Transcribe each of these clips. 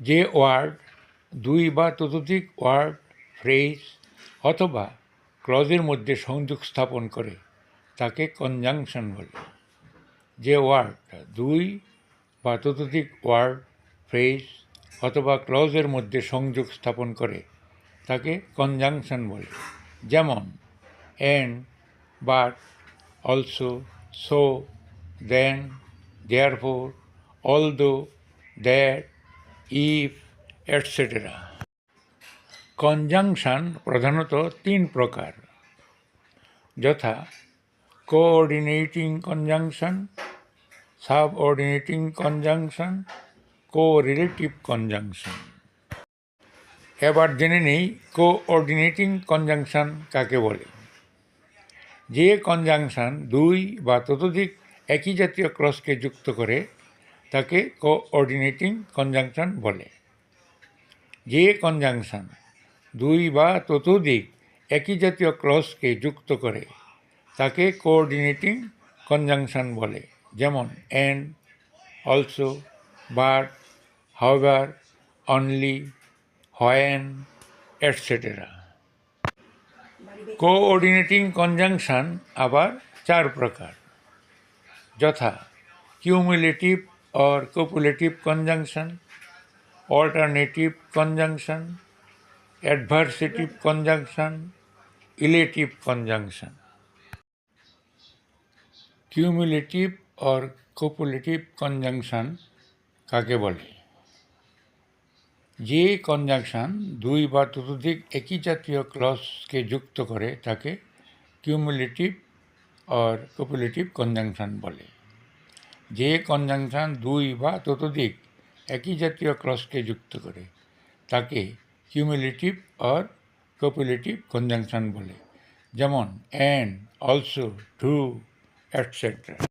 যে ওয়ার্ড, দুই বা ততোধিক ওয়ার্ড, ফ্রেজ অথবা ক্লজের মধ্যে সংযোগ স্থাপন করে, তাকে কনজাংশন বলে। যে ওয়ার্ড দুই বা ততোধিক ওয়ার্ড, ফ্রেজ অথবা ক্লজের মধ্যে সংযোগ স্থাপন করে, তাকে কনজাংশন বলে। যেমন and but, also, so, then, therefore, although, that if, etcetera. Conjunction প্রধানত তিন প্রকার, যথা coordinating conjunction, subordinating conjunction correlative conjunction. এবার জেনে নেই কোঅর্ডিনেটিং কনজাংশন কাকে বলে। যে কনজাংশন দুই বা ততোধিক একই জাতীয় ক্রসকে যুক্ত করে তাকে কোঅর্ডিনেটিং কনজাংশন বলে। যে কনজাংশন দুই বা ততোধিক একই জাতীয় ক্লসকে যুক্ত করে, তাকে কোঅর্ডিনেটিং কনজাংশন বলে। যেমন and also but however only when etcetera coordinating conjunction আবার চার প্রকার। যথা cumulative or copulative conjunction alternative conjunction adversative conjunction illative conjunction cumulative or copulative conjunction কাকে বলে? যে কনজাংশন দুই বা ততোধিক একই জাতীয় ক্লসকে যুক্ত করে তাকে কিউমুলেটিভ অর কোপুলেটিভ কনজাংশন বলে। যে কনজাংশন দুই বা ততোধিক একই জাতীয় ক্লসকে যুক্ত করে, তাকে কিউমুলেটিভ অর কোপুলেটিভ কনজাংশন বলে, যেমন and also too etcetera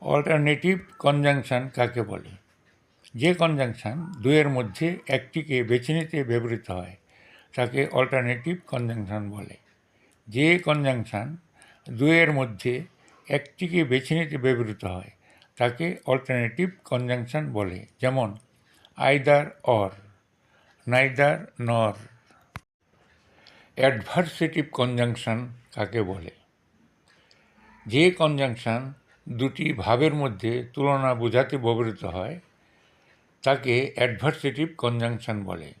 alternative conjunction কাকে বলে? যে কনজাংশন দুইয়ের মধ্যে একটিকে বেছে নিতে ব্যবহৃত হয়, তাকে অল্টারনেটিভ কনজাংশন বলে। যে কনজাংশন দুইয়ের মধ্যে একটিকে বেছে নিতে ব্যবহৃত হয় তাকে অল্টারনেটিভ কনজাংশন বলে, যেমন either or neither nor adversative conjunction কাকে বলে? যে কনজাংশন দুটি ভাবের মধ্যে তুলনা বোঝাতে ব্যবহৃত হয়, তাকে অ্যাডভার্সেটিভ কনজাংশন বলে।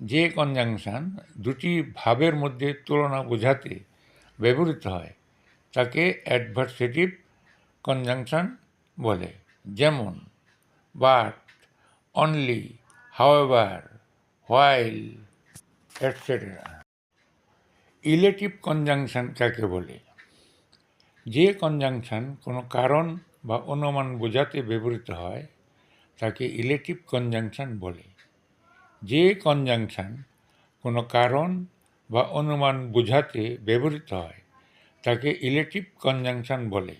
যে কনজাংশন দুটি ভাবের মধ্যে তুলনা বোঝাতে ব্যবহৃত হয়, তাকে অ্যাডভার্সেটিভ কনজাংশন বলে। যেমন but only however while etcetera illative conjunction কাকে বলে? যে কনজাংশন কোনো কারণ বা অনুমান বোঝাতে ব্যবহৃত হয়, তাকে ইলেটিভ কনজাংশন বলে। যে কনজাংশন কোনো কারণ বা অনুমান বোঝাতে ব্যবহৃত হয়, তাকে ইলেটিভ কনজাংশন বলে।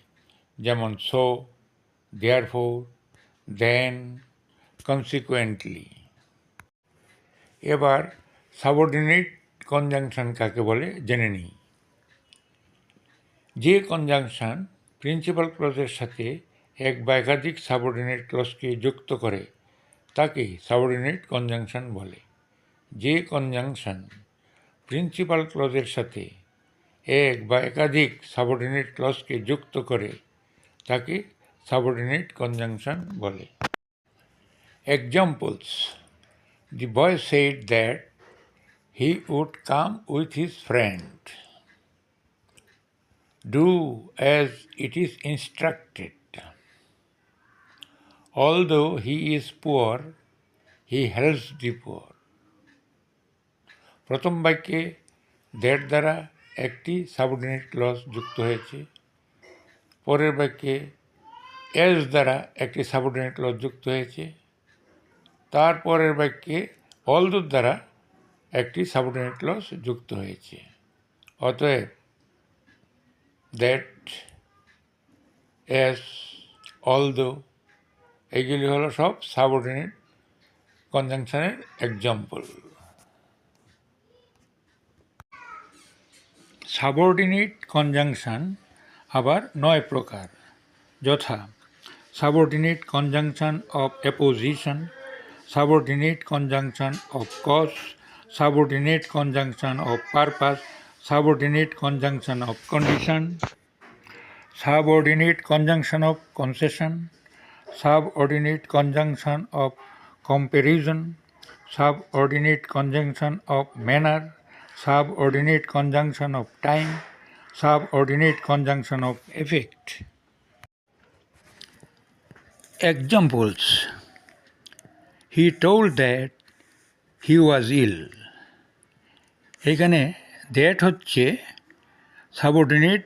যেমন সো দেয়ারফোর দেন কনসিকুয়েন্টলি এবার সাবঅর্ডিনেট কনজাংশন কাকে বলে? জেনে নিই। যে কনজাংশন প্রিন্সিপাল ক্লজের সাথে এক বা একাধিক সাবঅর্ডিনেট ক্লজকে যুক্ত করে, তাকে সাবঅর্ডিনেট কনজাংশন বলে। যে কনজাংশন প্রিন্সিপাল ক্লজের সাথে এক বা একাধিক সাবঅর্ডিনেট ক্লজকে যুক্ত করে, তাকে সাবঅর্ডিনেট কনজাংশন বলে examples the boy said that he would come with his friend do as it is instructed. Although he is poor, he helps the poor. প্রথম বাক্যে দ্যাট দ্বারা একটি সাবঅর্ডিনেট ক্লজ যুক্ত হয়েছে পরের বাক্যে এস দ্বারা একটি সাবঅর্ডিনেট ক্লজ যুক্ত হয়েছে। তারপরের বাক্যে অলদোর দ্বারা একটি সাবঅর্ডিনেট ক্লজ যুক্ত হয়েছে। অতএব দ্যাট এস অলদো এগুলি হলো সব সাবঅর্ডিনেট কনজাংশনের এক্সাম্পল সাবঅর্ডিনেট কনজাংশন আবার নয় প্রকার। যথা subordinate conjunction of apposition, subordinate conjunction of cause, subordinate conjunction of purpose, subordinate conjunction of condition, subordinate conjunction of concession, subordinate conjunction of comparison, subordinate conjunction of manner, subordinate conjunction of time, subordinate conjunction of effect. Examples. He told that he was ill. এখানে that হচ্ছে subordinate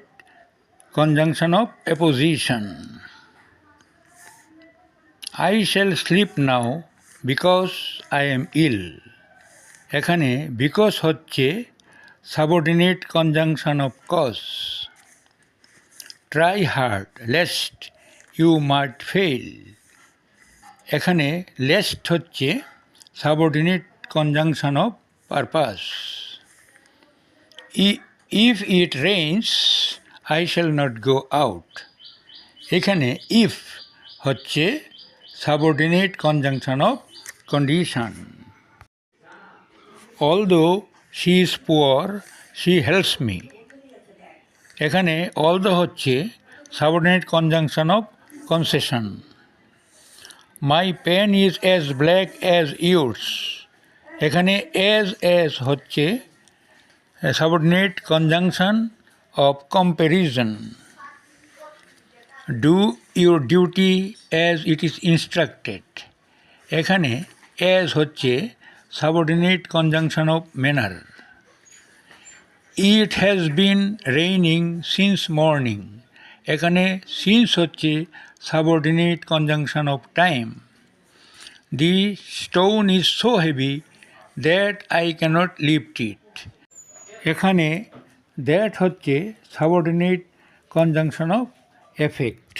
conjunction of apposition I shall sleep now because I am ill এখানে because হচ্ছে subordinate conjunction of cause try hard lest you must fail এখানে lest হচ্ছে subordinate conjunction of purpose if it rains I shall not go out এখানে if হচ্ছে subordinate conjunction of condition although she is poor she helps me এখানে although হচ্ছে subordinate conjunction of concession my pen is as black as yours এখানে as as হচ্ছে subordinate conjunction of comparison do your duty as it is instructed এখানে as হচ্ছে subordinate conjunction of manner it has been raining since morning এখানে since হচ্ছে subordinate conjunction of time the stone is so heavy that I cannot lift it এখানে that হচ্ছে subordinate conjunction of effect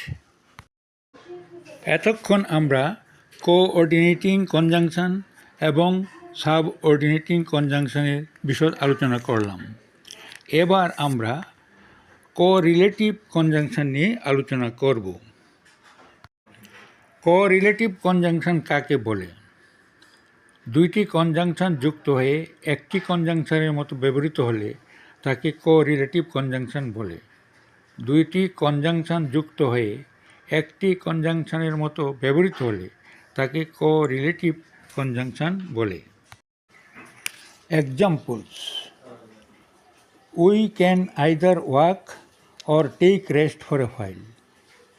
এতক্ষণ আমরা coordinating conjunction এবং subordinating কনজাংশনের বিষয় আলোচনা করলাম। এবার আমরা কো রিলেটিভ কনজাংশন নিয়ে আলোচনা করব। কো রিলেটিভ কনজাংশন কাকে বলে? দুইটি কনজাংশন যুক্ত হয়ে একটি কনজাংশনের মতো ব্যবহৃত হলে তাকে কো রিলেটিভ কনজাংশন বলে। দুইটি কনজাংশন যুক্ত হয়ে একটি কনজাংশনের মতো ব্যবহৃত হলে তাকে কো রিলেটিভ কনজাংশন বলে। Examples we can either walk or take rest for a while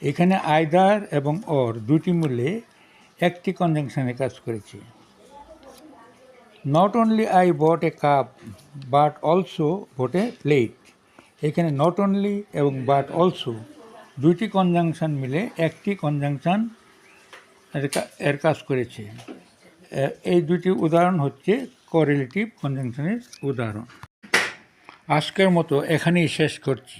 এখানে আয়দার এবং অর দুটি মূল্যে একটি কনজাংশনে কাজ করেছে। Not only I bought a cup but also bought a plate এখানে নট অনলি এবং বাট অলসো দুইটি কনজাংশন মিলে একটি কনজাংশন এর কাজ করেছে। এই দুটি উদাহরণ হচ্ছে কোরিলেটিভ কনজাংশনের উদাহরণ। আজকের মতো এখানেই শেষ করছি।